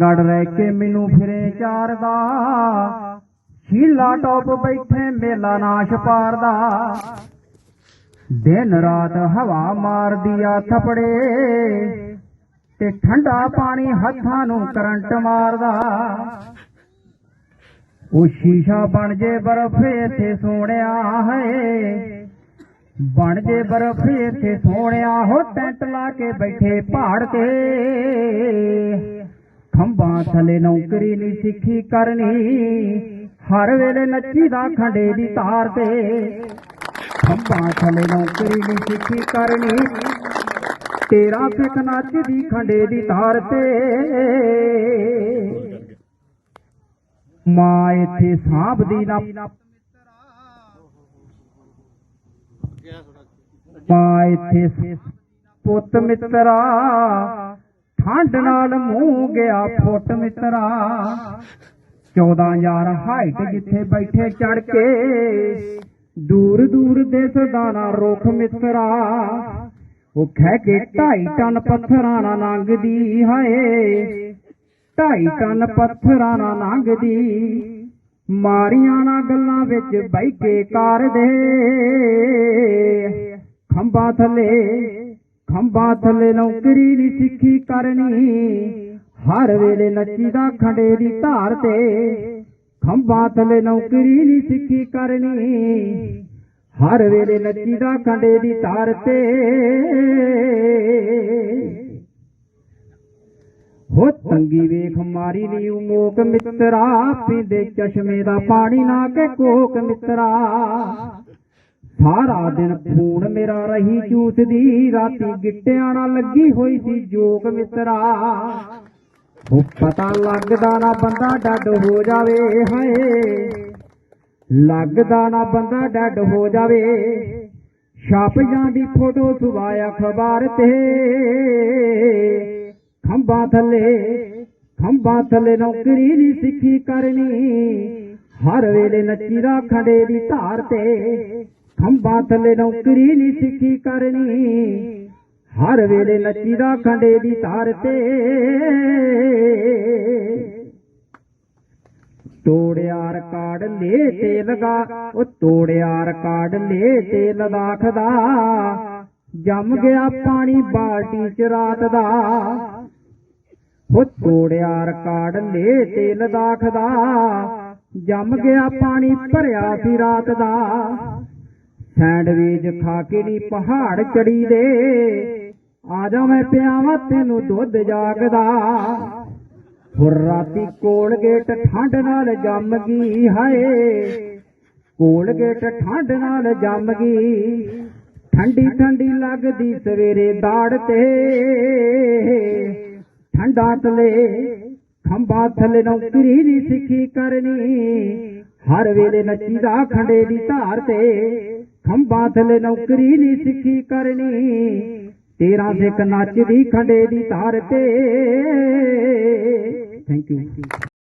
ਗੜ ਰਹਿ ਕੇ ਮੈਨੂੰ ਫਿਰੇ ਚਾਰਦਾ। ਸ਼ੀਲਾ ਟੋਪ ਬੈਠੇ, ਮੇਲਾ ਨਾਸ਼ ਪਾਰਦਾ। ਦਿਨ ਰਾਤ ਹਵਾ ਮਾਰਦੀ ਆ ਥਪੜੇ ਤੇ ਠੰਡਾ ਪਾਣੀ ਹੱਥਾਂ ਨੂੰ ਕਰੰਟ ਮਾਰਦਾ। ਉਹ ਸ਼ੀਸ਼ਾ ਬਣ ਜੇ ਬਰਫ ਤੇ ਸੋਹਣਿਆ ਹੈ। ਬਣ ਜੇ ਬਰਫ ਤੇ ਸੋਹਣਿਆ ਹੋ ਟੈਂਟ ਲਾ ਕੇ ਬੈਠੇ ਪਹਾੜ ਤੇ ਖੰਭਾਂ ਥਲੇ ਨੌਕਰੀ ਨਹੀਂ ਸਿੱਖੀ ਕਰਨੀ। ਹਰ ਵੇਲੇ ਨੱਚੀ ਦਾ ਖੰਡੇ ਦੀ ਤਾਰ ਤੇ। ਖੰਭਾਂ ਥਲੇ ਨੌਕਰੀ ਨਹੀਂ ਸਿੱਖੀ ਕਰਨੀ। ਤੇਰਾ ਸਿੱਖ ਨੱਚਦੀ ਖੰਡੇ ਦੀ ਤਾਰ ਤੇ। ਮਾਂ ਇੱਥੇ ਸਾਂਭਦੀ ਨਾ। ਮਾਂ ਇੱਥੇ ਪੁੱਤ ਮਿੱਤਰਾ। ਠੰਡ ਨਾਲ ਮੂੰਹ ਗਿਆ ਫੁੱਟ ਮਿੱਤਰਾ। 14000 ਹਾਈਟ ਜਿੱਥੇ ਬੈਠੇ ਚੜ ਕੇ। ਦੂਰ ਦੂਰ ਦਿਸਦਾ ਨਾ ਰੁੱਖ ਮਿੱਤਰਾ। ਉਹ ਖਹਿ ਕੇ ਢਾਈ ਟਨ ਪੱਥਰਾਂ ਨਾਲ ਲੰਘਦੀ ਹਾਏ। ਢਾਈ ਟਨ ਪੱਥਰਾਂ ਨਾਲ ਲੰਘਦੀ। ਮਾਰੀਆਂ ਨਾ ਗੱਲਾਂ ਵਿੱਚ ਬਹਿ ਕੇ ਕਾਰ ਦੇ। ਖੰਭਾਂ ਥੱਲੇ ਖੰਭਾਂ ਥੱਲੇ ਨੌਕਰੀ ਨਹੀਂ ਸਿੱਖੀ ਕਰਨੀ। ਹਰ ਵੇਲੇ ਨੱਚੀਦਾ ਖੰਡੇ ਦੀ ਧਾਰ ਤੇ ਖੰਭਾਂ ਥੱਲੇ ਨੌਕਰੀ ਨਹੀਂ ਸਿੱਖੀ ਕਰਨੀ। ਹਰ ਵੇਲੇ ਨੱਚੀਦਾ ਖੰਡੇ ਦੀ ਧਾਰ ਤੇ ਹੋ ਤੰਗੀ ਵੇਖ ਮਾਰੀ ਨੀ ਉਮੋਕ ਮਿੱਤਰਾ, ਪੀਂਦੇ ਚਸ਼ਮੇ ਦਾ ਪਾਣੀ ਨਾ ਕੇ ਕੋਕ ਮਿੱਤਰਾ। ਸਾਰਾ ਦਿਨ ਖੂਨ ਮੇਰਾ ਰਹੀ ਚੂਸਦੀ ਰਾਤੀ ਗਿੱਟਿਆਂ ਨਾਲ ਲੱਗੀ ਹੋਈ ਸੀ ਜੋਗ ਮਿੱਤਰਾ। ਉਹ ਪਤਾ ਲੱਗਦਾ ਨਾ ਬੰਦਾ ਡੱਡ ਹੋ ਜਾਵੇ, ਹਾਏ। ਲੱਗਦਾ ਨਾ ਬੰਦਾ ਡੱਡ ਹੋ ਜਾਵੇ। ਛਾਪ ਜਾਂਦੀ ਫੋਟੋ ਸੁਵਾਇਆ ਅਖਬਾਰ ਤੇ। ਖੰਭਾਂ ਥੱਲੇ ਖੰਭਾਂ ਥੱਲੇ ਨੌਕਰੀ ਨਹੀਂ ਸਿੱਖੀ ਕਰਨੀ। ਹਰ ਵੇਲੇ ਨੱਚੀਦਾ ਖੜੇ ਦੀ ਧਾਰ ਤੇ। ਖੰਭਾਂ ਥੱਲੇ ਨੌਕਰੀ ਨਹੀਂ ਸਿੱਖੀ ਕਰਨੀ। ਹਰ ਵੇਲੇ ਨੱਚੀਦਾ ਖੰਡੇ ਦੀ ਧਾਰ ਤੇ। ਤੋੜਿਆ ਰਿਕਾਰਡ ਲੈ ਤੇ ਲਗਾ, ਉਹ ਤੋੜਿਆ ਰਿਕਾਰਡ ਲੈ ਤੇਲ ਲਦਾਖ ਦਾ। ਜੰਮ ਗਿਆ ਪਾਣੀ ਬਾਲਟੀ ਚ ਰਾਤ ਦਾ। ਉਹ ਤੋੜਿਆ ਰਿਕਾਰਡ ਲੈ ਤੇਲ ਲਦਾਖ ਦਾ। ਜੰਮ ਗਿਆ ਪਾਣੀ ਭਰਿਆ ਸੀ ਰਾਤ ਦਾ। ਸੈਂਡਵਿਚ ਖਾ ਕੇ ਨੀ ਪਹਾੜ ਚੜੀ ਦੇ ਆ ਜਾ ਮੈਂ ਪਿਆਵਾਂ ਤੈਨੂੰ ਦੁੱਧ ਜਾਗਦਾ। ਹੋਰ ਰਾਤੀ ਕੋਲਗੇਟ ਠੰਡ ਨਾਲ ਜੰਮ ਗਈ ਹਾਏ। ਕੋਲਗੇਟ ਠੰਡ ਨਾਲ ਜੰਮ ਗਈ। ਠੰਡੀ ਠੰਡੀ ਲੱਗਦੀ ਸਵੇਰੇ ਦਾੜ ਤੇ। ਠੰਡਾ ਤਲੇ ਖੰਭਾ ਥੱਲੇ ਨੌਕਰੀ ਦੀ ਸਿੱਖੀ ਕਰਨੀ। ਹਰ ਵੇਲੇ ਨੱਚੀਦਾ ਖੰਡੇ ਦੀ ਧਾਰ ਤੇ। ਖੰਭਾ ਥੱਲੇ ਨੌਕਰੀ ਨਹੀਂ ਸਿੱਖੀ ਕਰਨੀ। ਤੇਰਾ ਸਿੱਖ ਨੱਚਦੀ ਖੰਡੇ ਦੀ ਧਾਰ ਤੇ। Thank you